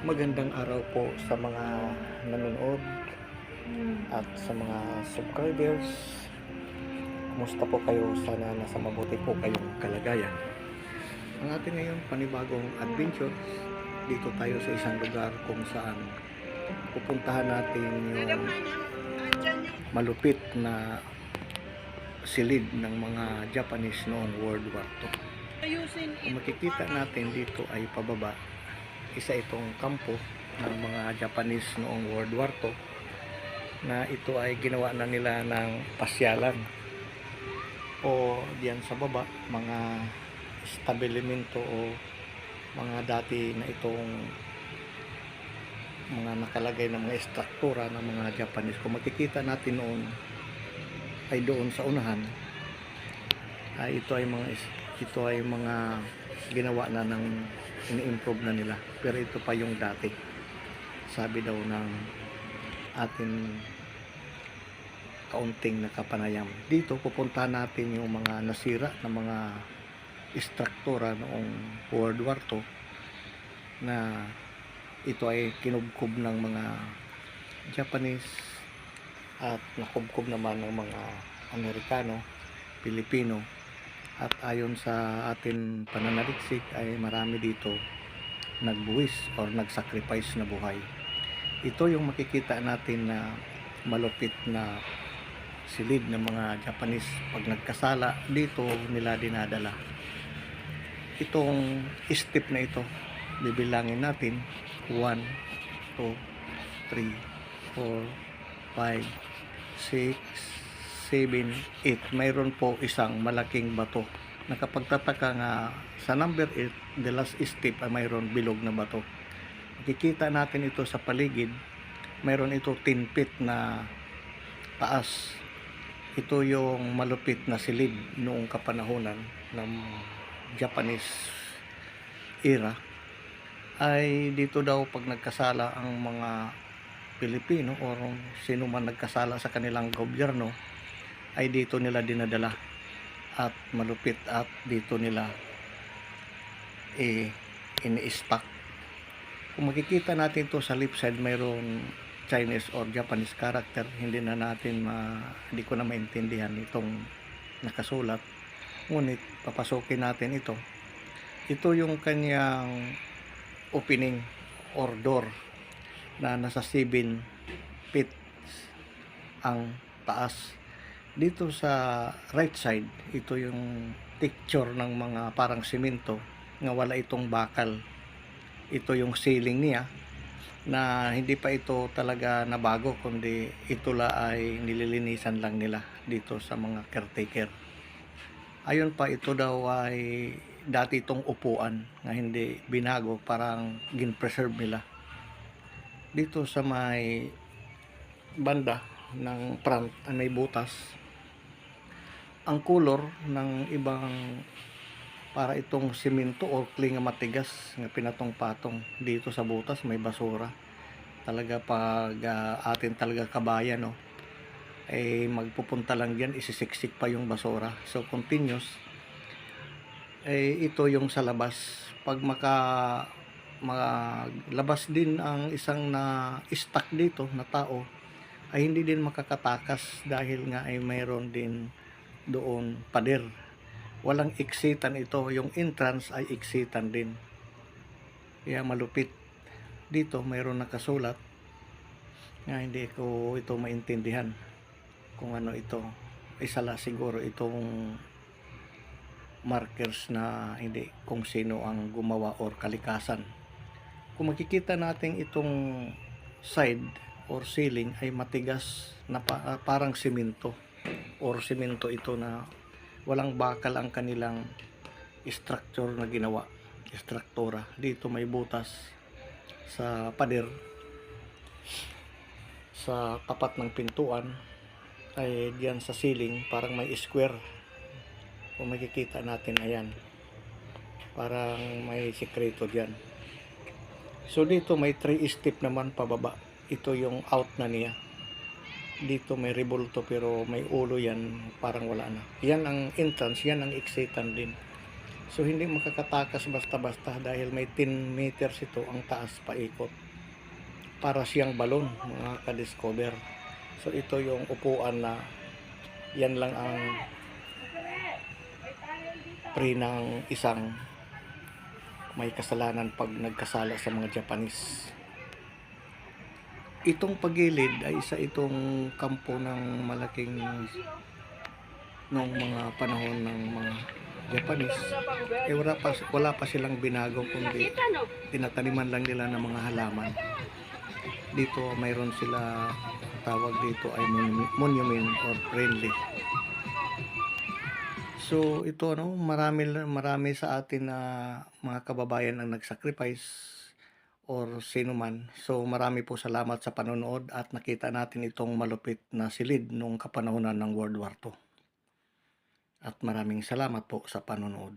Magandang araw po sa mga nanonood at sa mga subscribers. Kumusta po kayo? Sana nasa mabuti po kayong kalagayan. Ang ating ngayon panibagong adventure. Dito tayo sa isang lugar kung saan pupuntahan natin yung malupit na silid ng mga Japanese noong World War II. Kung makikita natin dito ay pababa, isa itong kampo ng mga Japanese noong World War II na ito ay ginawa na nila ng pasyalan o diyan sa baba mga establishmento o mga dati na itong mga nakalagay na mga estruktura ng mga Japanese. Kung makikita natin noon ay doon sa unahan ay ito ay mga ito ay mga ginawa na ng ini-improve na nila. Pero ito pa yung dati. Sabi daw ng ating kaunting nakapanayam. Dito pupuntahan natin yung mga nasira na mga istruktura noong World War II na ito ay kinubkob ng mga Japanese at nakubkob naman ng mga Amerikano, Pilipino at ayon sa atin pananaliksik ay marami dito nagbuwis or nagsacrifice na buhay. Ito yung makikita natin na malupit na silid ng mga Japanese pag nagkasala dito nila dinadala. Itong step na ito bibilangin natin 1 2 3 4 5 6 7 8 mayroon po isang malaking bato. Nakapagtataka nga sa number 8 the last step ay mayroon bilog na bato. Makikita natin ito sa paligid. Mayroon ito 10 feet na taas. Ito yung malupit na silid noong kapanahonan ng Japanese era. Ay dito daw pag nagkasala ang mga Pilipino o sino man nagkasala sa kanilang gobyerno ay dito nila dinadala at malupit at dito nila eh, ini-stack kung makikita natin to sa left side mayroong Chinese or Japanese character hindi na natin ma, hindi ko na maintindihan itong nakasulat. Ngunit papasokin natin ito. Ito yung kanyang opening or door na nasa 7 feet ang taas dito sa right side ito yung picture ng mga parang simento nga wala itong bakal. Ito yung ceiling niya na hindi pa ito talaga nabago kundi ito la ay nililinisan lang nila dito sa mga caretaker. Ayon pa ito daw ay dati itong upuan na hindi binago parang gin-preserve nila. Dito sa may banda ng front ay may butas ang color ng ibang para itong simento or clay nga matigas nga pinatong-patong dito sa butas may basura. Talaga pag ah, atin talaga kabayan no eh magpupunta lang diyan isisiksik pa yung basura. So continuous eh ito yung sa labas. Pag maka maglabas din ang isang na stuck dito na tao ay hindi din makakatakas dahil nga ay mayroon din doon pader. Walang exitan ito. Yung entrance ay exitan din. Kaya malupit. Dito mayroon nakasulat nga hindi ko ito maintindihan kung ano ito. Isa la siguro itong markers na hindi kung sino ang gumawa or kalikasan. Kung makikita natin itong side or ceiling ay matigas na ah, parang simento or simento ito na walang bakal ang kanilang structure na ginawa struktura dito may butas sa pader. Sa tapat ng pintuan ay diyan sa ceiling parang may square. Kung makikita natin ayan. Parang may sikreto diyan. So dito may 3 step naman pababa. Ito yung out na niya dito may rebulto pero may ulo yan parang wala na yan ang entrance yan ang exitan din So hindi makakatakas basta-basta dahil may 10 meters ito ang taas paikot. Para siyang balon mga ka-discover. So ito yung upuan na yan lang ang pre ng isang may kasalanan pag nagkasala sa mga Japanese. Itong pagilid ay isa itong kampo ng malaking nung mga panahon ng mga Japanese. Eh wala pa, wala pa silang binago kundi tinataniman lang nila ng mga halaman. Dito mayroon sila tawag dito ay monument, monument or friendly. So ito ano, marami marami sa atin na mga kababayan ang nagsacrifice or sino man. So marami po salamat sa panonood at nakita natin itong malupit na silid nung kapanahonan ng World War II. At maraming salamat po sa panonood.